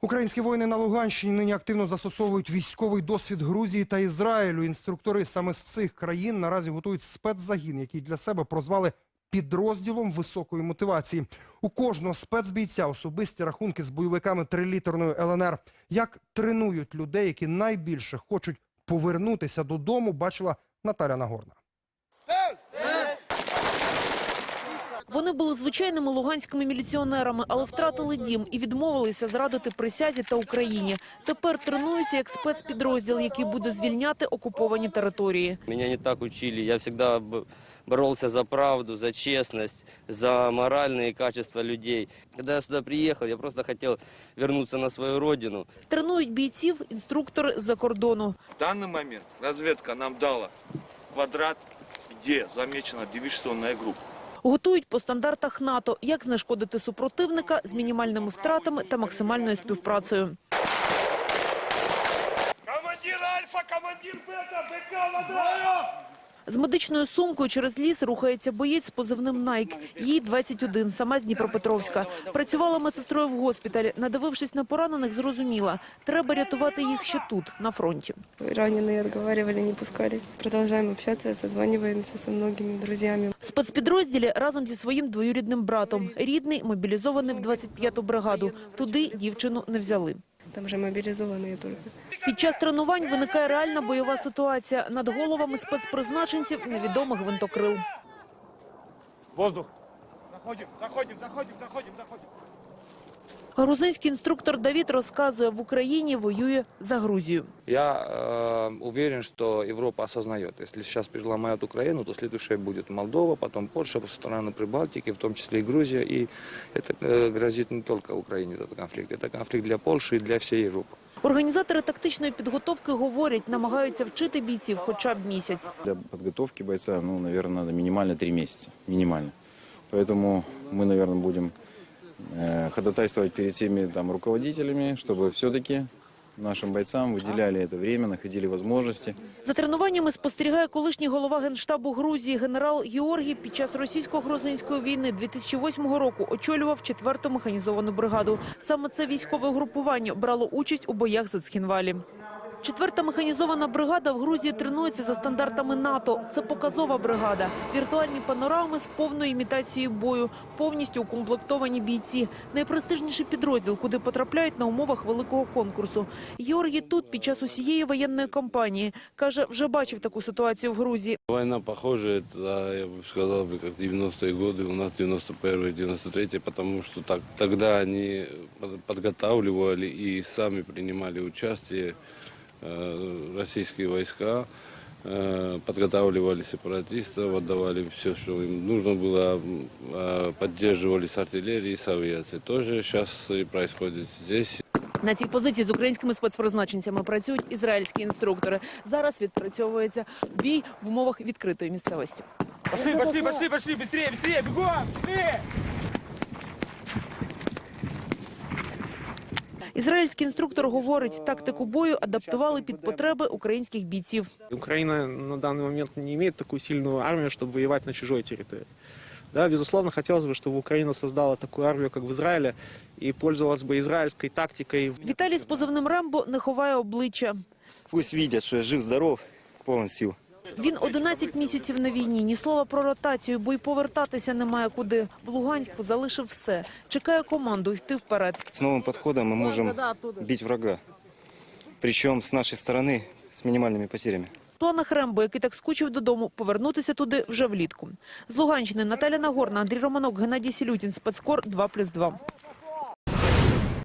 Українські воїни на Луганщині нині активно застосовують військовий досвід Грузії та Ізраїлю. Інструктори саме з цих країн наразі готують спецзагін, який для себе прозвали підрозділом високої мотивації. У кожного спецбійця особисті рахунки з бойовиками трилітерної ЛНР. Як тренують людей, які найбільше хочуть повернутися додому, бачила Наталя Нагорна. Вони були звичайними луганськими міліціонерами, але втратили дім і відмовилися зрадити присязі та Україні. Тепер тренуються як спецпідрозділ, який буде звільняти окуповані території. Меня не так учили. Я б- боролся за правду, за честность, за моральные качества людей. Когда я сюда приехал, я просто хотел вернуться на свою родину. Тренують бійців інструктори з-за кордону. В данный момент разведка нам дала квадрат, где замечена диверсионная группа. Готують по стандартах НАТО, як знешкодити супротивника з мінімальними втратами та максимальною співпрацею. Командир Альфа, командир Бета, БК, водою! З медичною сумкою через ліс рухається боєць з позивним «Найк». Їй 21, сама з Дніпропетровська. Працювала медсестрою в госпіталі. Надивившись на поранених, зрозуміла – треба рятувати їх ще тут, на фронті. Раненые отговаривали, не пускали. Продолжаем общаться, созваниваемся со многими друзьями. В спецпідрозділі разом зі своїм двоюрідним братом. Рідний мобілізований в 25-ту бригаду. Туди дівчину не взяли. Там же мобілізований тільки. Під час тренувань виникає реальна бойова ситуація. Над головами спецпризначенців невідомих гвинтокрил. Воздух. Заходимо, заходимо, заходимо, заходимо, заходим. Грузинський інструктор Давід розказує, в Україні воює за Грузію. Я э, уверен, что Европа осознает, если сейчас переломают Украину, то следующая будет Молдова, потом Польша, страны Прибалтики, в том числе и Грузия. И это э, грозит не только Украине, этот конфликт. Это конфликт для Польши и для всей Европы. Організатори тактичної підготовки говорять, намагаються вчити бійців хоча б місяць. Для подготовки бойца, ну, наверное, надо минимально три месяца. Минимально. Поэтому мы, наверное, будем э, ходатайствовать перед всеми там, руководителями, чтобы все-таки нашим бойцам выделяли это время, находили возможности. За тренуваннями спостерігає колишній голова Генштабу Грузії генерал Георгій під час російсько-грузинської війни 2008 року очолював 4-ту механізовану бригаду. Саме це військове угрупування брало участь у боях за Цхінвалі. Четверта механізована бригада в Грузії тренується за стандартами НАТО. Це показова бригада. Віртуальні панорами з повною імітацією бою, повністю укомплектовані бійці. Найпрестижніший підрозділ, куди потрапляють на умовах великого конкурсу. Георгій тут під час усієї воєнної кампанії каже, вже бачив таку ситуацію в Грузії. Война похожа, это, я бы сказал, бы, как 90-е годы, у нас 91-е, 93-е, потому что так, тогда они под- подготавливали и сами принимали участие, э, российские войска, э, подготавливали сепаратистов, отдавали все, что им нужно было, м, э, поддерживали с артиллерией, с авиацией. Тоже сейчас и происходит здесь. На цій позиції з українськими спецпризначенцями працюють ізраїльські інструктори. Зараз відпрацьовується бій в умовах відкритої місцевості. Пошли, пошли, пошли, пошли, быстрее, быстрее, бегом, быстрее! Ізраїльський інструктор говорить, тактику бою адаптували під потреби українських бійців. Украина на данный момент не имеет такую сильную армию, чтобы воевать на чужой территории. Да, безусловно, хотелось бы, чтобы Украина создала такую армию, как в Израиле, и пользовалась бы израильской тактикой. Віталій з позивним Рембо не ховає обличчя. Пусть видят, что я жив-здоров, полон сил. Він 11 місяців на війні, ні слова про ротацію, бо й повертатися немає куди. В Луганську залишив все. Чекає команду йти вперед. С новым подходом мы можем бить врага. Причем с нашей стороны с минимальными потерями. В планах Рембо, який так скучив додому, повернутися туди вже влітку. З Луганщини Наталя Нагорна, Андрій Романок, Геннадій Сілютін, Спецкор 2+,2.